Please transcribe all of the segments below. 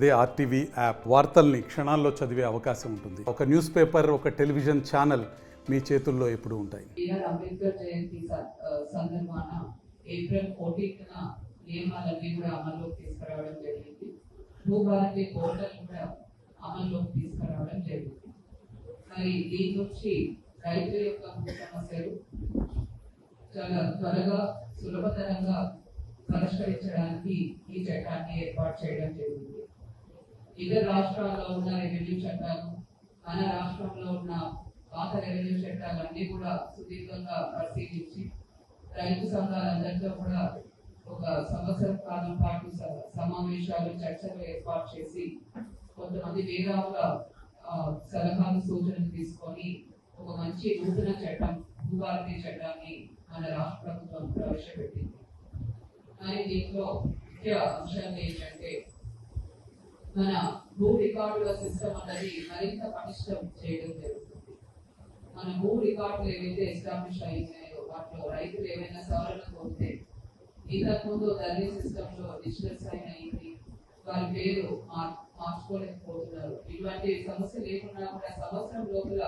అదే RTV app వార్తల్ని క్షణాల్లో చదివే అవకాశం ఉంటుంది. ఒక న్యూస్ పేపర్ ఒక టెలివిజన్ ఛానల్ మీ చేతుల్లో ఎప్పుడూ ఉంటాయి. బిఆర్ అంబేద్కర్ జయంతి సందర్భాన ఏప్రిల్ ఫోర్టీన్త్న నియమాలన్నీ కూడా అమల్లోకి తీసుకురావడం జరిగింది. భూభారతి పోర్టల్ కూడా అమల్లోకి తీసుకురావడం జరిగింది. మరి దీని నుంచి రైతుల యొక్క సమస్యలు చాలా త్వరగా సులభతరంగా పరిష్కరించడానికి ఈ చట్టాన్ని ఏర్పాటు చేయడం జరిగింది. ఇతర రాష్ట్రాల్లో ఉన్న రెవెన్యూ చట్టాలు మన రాష్ట్రంలో ఉన్న పాత రెవెన్యూ చట్టాలన్నీ కూడా సుదీర్ఘంగా పరిశీలించి రైతు సంఘాలందరితో కూడా ఒక సంవత్సరం కాలం పాటు సమావేశాలు చర్చలు ఏర్పాటు చేసి కొంతమంది మేధావుల సలహాలు సూచనలు తీసుకొని ఒక మంచి నూతన చట్టం భూభారతీయ చట్టాన్ని మన రాష్ట్ర ప్రభుత్వం ప్రవేశపెట్టింది. కానీ దీంట్లో ముఖ్య అంశాలు ఏంటంటే మన భూ రికార్డుల సిస్టమ్ అన్నది మరింత పటిష్టం చేయడం జరుగుతుంది. మన భూ రికార్డులు ఏవైతే ఎస్టాబ్లిష్ అయినాయో వాటిలో రైతులు ఏమైనా సవరణ కోరితే ఇంతకుముందు ధరణి సిస్టమ్లో డిజిటల్ సైన్ అయింది వారి పేరు మార్చుకోలేకపోతున్నారు. ఇటువంటి సమస్య లేకుండా కూడా సంవత్సరం లోపల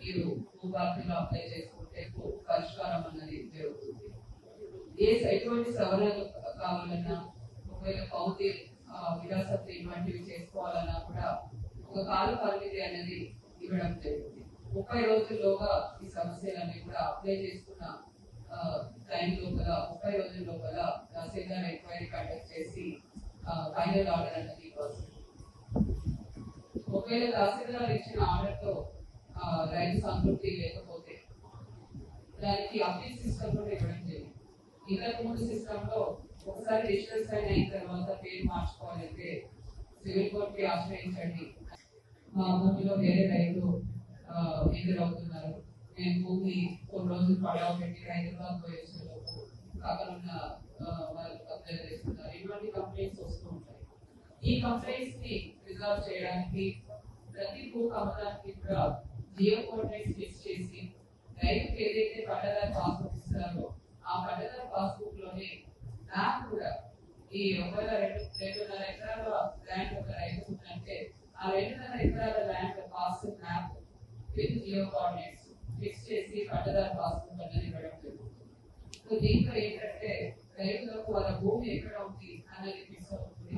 మీరు భూభారతిలో అప్లై చేసుకుంటే పరిష్కారం అన్నది జరుగుతుంది. ఏ ఎటువంటి సవరణ కావాలన్నా ఒకవేళ కౌంటీ విరాసత్ ఇటువంటివి చేసుకోవాలన్నా కూడా ఒక కాల పరిమితి అనేది ఇవ్వడం జరిగింది. ముప్పై రోజుల్లోగా ఈ సమస్యలన్నీ కూడా అప్లై చేసుకున్న టైం లోపల ముప్పై రోజుల లోపల తహసీల్దార్ ఎంక్వైరీ కండక్ట్ చేసి ఫైనల్ ఆర్డర్ అనేది ఇవ్వాల్సి ఒకవేళ తహసీల్దార్ ఇచ్చిన ఆర్డర్తో రైతు సంతృప్తి లేకపోతే దానికి అప్పీల్ సిస్టమ్ కూడా ఇవ్వడం ఇంతకు ముందు సిస్టమ్లో ఒకసారి డిజిటల్ సైన్ అయిన తర్వాత పేరు మార్చుకోవాలంటే సివిల్ కోర్ట్కి ఆశ్రయించండి. మా భూమిలో వేరే రైతు ఎదురవుతున్నారు. మేము భూమి కొన్ని రోజులు పడవ పెట్టి హైదరాబాద్ పోయేసేలోపు అక్కడ ఉన్న వాళ్ళు కబ్జా చేస్తున్నారు. ఇటువంటి కంప్లైంట్స్ వస్తూ ఉంటాయి. ఈ కంప్లైంట్స్ని రిజాల్వ్ చేయడానికి ప్రతి భూ కమలానికి కూడా జియో కోఆర్డినేట్స్ ఫిక్స్ చేసి రైతుకి ఏదైతే పట్టదారు ఆస్వాదిస్తారో ఇస్తారో ఆ పట్టదారు పాస్బుక్లోనే నాకు కూడా ఈ ఒకవేళ రెండు రెండున్నర ఎకరాల ల్యాండ్ ఒక రైతు ఉందంటే ఆ రెండున్నర ఎకరాల land pass map with geo coordinates fix చేసి పట్టదారు పాస్బుక్ అనేది ఇవ్వడం జరుగుతుంది. దీంట్లో ఏంటంటే రైతులకు వాళ్ళ భూమి ఎక్కడ ఉంది అన్నది ఫిక్స్ అవుతుంది.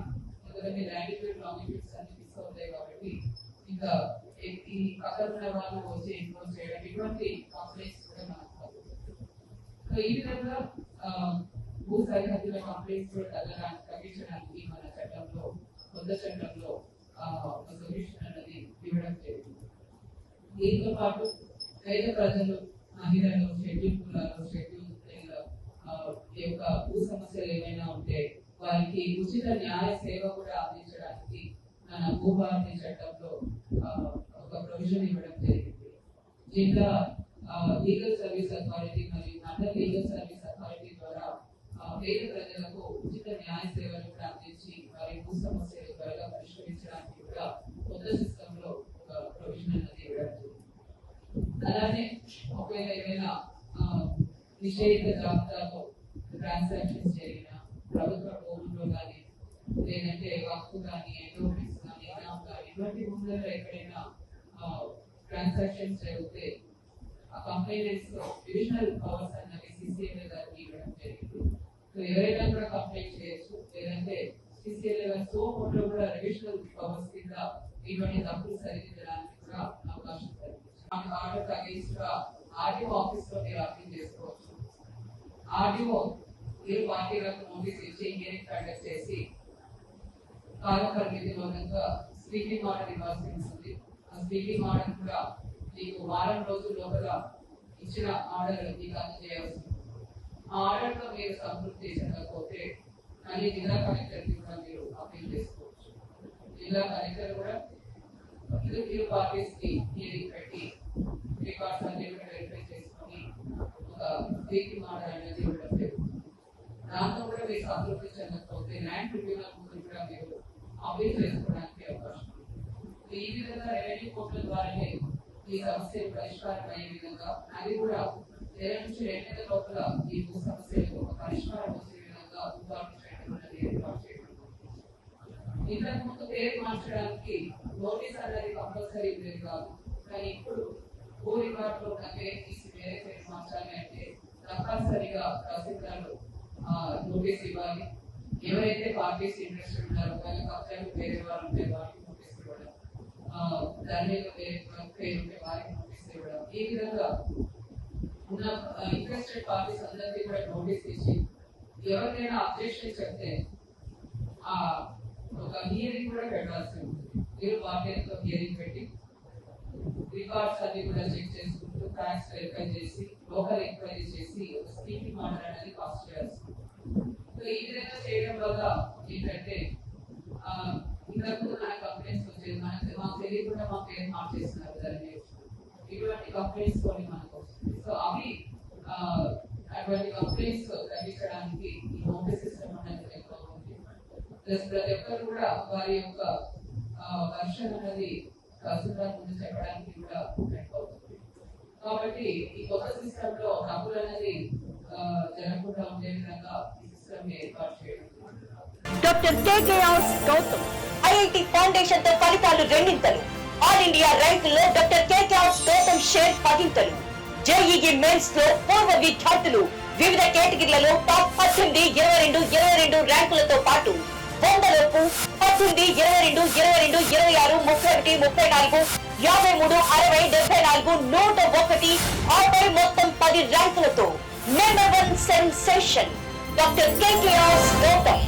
ఎందుకంటే ల్యాండ్ ఫిక్స్ అన్ని ఫిక్స్ అవుతాయి కాబట్టి ఇంకా ఈ- ఈ పక్కన ఉన్న వాళ్ళు వచ్చి ఎన్రోల్ చేయడం ఇటువంటి కంప్లైంట్స్ కూడా మనకు తగ్గుతుంది. సో ఈ విధంగా ఆ, భూ సరిహద్దుల కంప్లైంట్స్ కూడా తగ్గడానికి తగ్గించడానికి మన చట్టంలో కొత్త చట్టంలో ఒక సొల్యూషన్ అనేది ఇవ్వడం జరిగింది. దీంతో పాటు పేద ప్రజలు మహిళలు షెడ్యూల్ కులాలు షెడ్యూల్ యొక్క భూ సమస్యలు ఏమైనా ఉంటే వారికి ఉచిత న్యాయ సేవ కూడా అందించడానికి మన భూభారతి చట్టంలో ఒక ప్రొవిజన్ ఇవ్వడం జరిగింది. జిల్లా లీగల్ సర్వీస్ అథారిటీ మరియు మండల్ లీగల్ సర్వీస్ పేద ప్రజలకు ఉచిత న్యాయ సేవలు కూడా అందించి వారి భూ సమస్యలు త్వరగా పరిష్కరించడానికి కూడా కొత్త సిస్టమ్లో ఒక ప్రొవిజన్ అనేది ఇవ్వడం అలానే ఒకవేళ ఏమైనా నిషేధిత జాబితాలో ట్రాన్సాక్షన్స్ జరిగిన ప్రభుత్వ భూముల్లో కానీ లేదంటే వక్ఫ్ కానీ ఎండోమెంట్స్ కానీ ఇనామ్ కానీ ఇటువంటి భూములలో ఎక్కడైనా ట్రాన్సాక్షన్స్ జరిగితే ఆ కంప్లైంట్స్లో డివిజనల్ పవర్స్ అన్నవి సిసిఎల్ఏ గారికి ఇవ్వడం జరిగింది. సో ఎవరైనా కూడా కంప్లైంట్ చేయొచ్చు. లేదంటే సిసిఎల్ఏ గారి సో లో కూడా రివిజనల్ పవర్స్ కింద ఇటువంటి తప్పులు సరిదిద్దడానికి కూడా అవకాశం కల్పించారు. ఆర్డర్ అగేన్స్ట్గా ఆర్డీఓ ఆఫీస్లో మీరు అప్పీల్ చేసుకోవచ్చు. ఆర్డీఓ ఇరు పార్టీలకు నోటీస్ ఇచ్చి హియరింగ్ కండక్ట్ చేసి కాల పరిమితి మూలంగా స్పీకింగ్ ఆర్డర్ ఇవ్వాల్సి ఉంటుంది. ఆ స్పీకింగ్ ఆర్డర్ కూడా మీకు వారం రోజుల లోపల ఇచ్చిన ఆర్డర్ మీకు అందజేయాల్సి ఉంటుంది. ఆర్డర్తో మీరు సంతృప్తి చెందకపోతే మళ్ళీ జిల్లా కలెక్టర్కి కూడా మీరు అప్పీల్ చేసుకోవచ్చు జిల్లా కలెక్టర్ కూడా ఇరు ఇరు పార్టీస్కి హియరింగ్ పెట్టి రికార్డ్స్ అన్ని కూడా వెరిఫై చేసుకొని ఒక స్పీకింగ్ ఆర్డర్ అనేది ఇవ్వడం జరుగుతుంది దాంతో కూడా మీరు సంతృప్తి చెందకపోతే ల్యాండ్ ట్రిబ్యునల్ ముందు కూడా మీరు అప్పీల్ చేసుకోవడానికి అవకాశం ఉంది ఈ విధంగా రెవెన్యూ కోర్టుల ద్వారానే ఈ సమస్య పరిష్కారం అయ్యే విధంగా అది కూడా నెల నుంచి రెండు నెలల లోపల ఈ భూ సమస్యలకు ఒక పరిష్కారం వచ్చే విధంగా భూభారతి ఏర్పాటు చేయడం ఇంతకు ముందు పేరు మార్చడానికి నోటీస్ అనేది కంపల్సరీ ఉండేది కాదు. కానీ ఇప్పుడు భూ రికార్డులో ఉన్న పేరు తీసి వేరే పేరు మార్చాలి అంటే తప్పనిసరిగా తహసీల్దార్లు నోటీస్ ఇవ్వాలి. ఎవరైతే పార్టీస్ ఇంట్రెస్ట్ ఉన్నారో వాళ్ళ కబ్జాలు వేరే వాళ్ళు ఉంటే వాళ్ళకి నోటీస్ ఇవ్వడం దాని మీద వేరే వాళ్ళ పేరు ఉంటే వారికి నోటీస్ ఇవ్వడం ఈ విధంగా ఉన్న ఇంట్రెస్టెడ్ పార్టీస్ అందరికీ కూడా నోటీస్ ఇచ్చి ఎవరికైనా అబ్జెక్షన్ చెప్తే ఆ ఒక హియరింగ్ కూడా పెట్టాల్సి ఉంటుంది మీరు పార్టీలతో హియరింగ్ పెట్టి రికార్డ్స్ అన్ని కూడా చెక్ చేసుకుంటూ ఫ్యాక్ట్స్ వెరిఫై చేసి లోకల్ ఎంక్వైరీ చేసి ఒక స్పీకింగ్ ఆర్డర్ అనేది పాస్ చేయాల్సి ఉంటుంది. సో ఈ విధంగా చేయడం వల్ల ఏంటంటే ఆ, ఇంతకుముందు మన కంప్లైంట్స్ వచ్చేది మనకు మాకు తెలియకుండా మా ఇటువంటి కంప్లైంట్స్ కొన్ని మనకు సో అవి అటువంటి కంప్లైంట్స్ తగ్గించడానికి ఈ నోటీస్ సిస్టమ్ అనేది ఎక్కువ ఉంది. ప్లస్ ప్రతి ఒక్కరు కూడా వారి యొక్క వర్షన్ అనేది ముందు చెప్పడానికి కూడా ఎక్కువ కాబట్టి ఈ కొత్త సిస్టమ్లో తప్పులు అనేది జరగకుండా ఉండే విధంగా ఈ సిస్టమ్ ఏర్పాటు చేయడం డాక్టర్ కేకేఆర్ గౌతమ్ ఐఐటి ఫౌండేషన్తో ఫలితాలు రెండింతలు. ఆల్ ఇండియా ర్యాంక్లో డాక్టర్ కేకేఆర్ గౌతమ్ షేర్ పదింతలు. జేఈఈ మెన్స్లో పూర్వ విద్యార్థులు వివిధ కేటగిరీలలో టాప్ పద్దెనిమిది ఇరవై రెండు ఇరవై రెండు ర్యాంకులతో పాటు వందలోపు పద్దెనిమిది ఇరవై రెండు ఇరవై రెండు ఇరవై ఆరు ముప్పై ఒకటి ముప్పై నాలుగు యాభై మూడు అరవై డెబ్బై నాలుగు నూట ఒకటి ఆపై మొత్తం పది ర్యాంకులతో number one sensation doctor KKR Gautam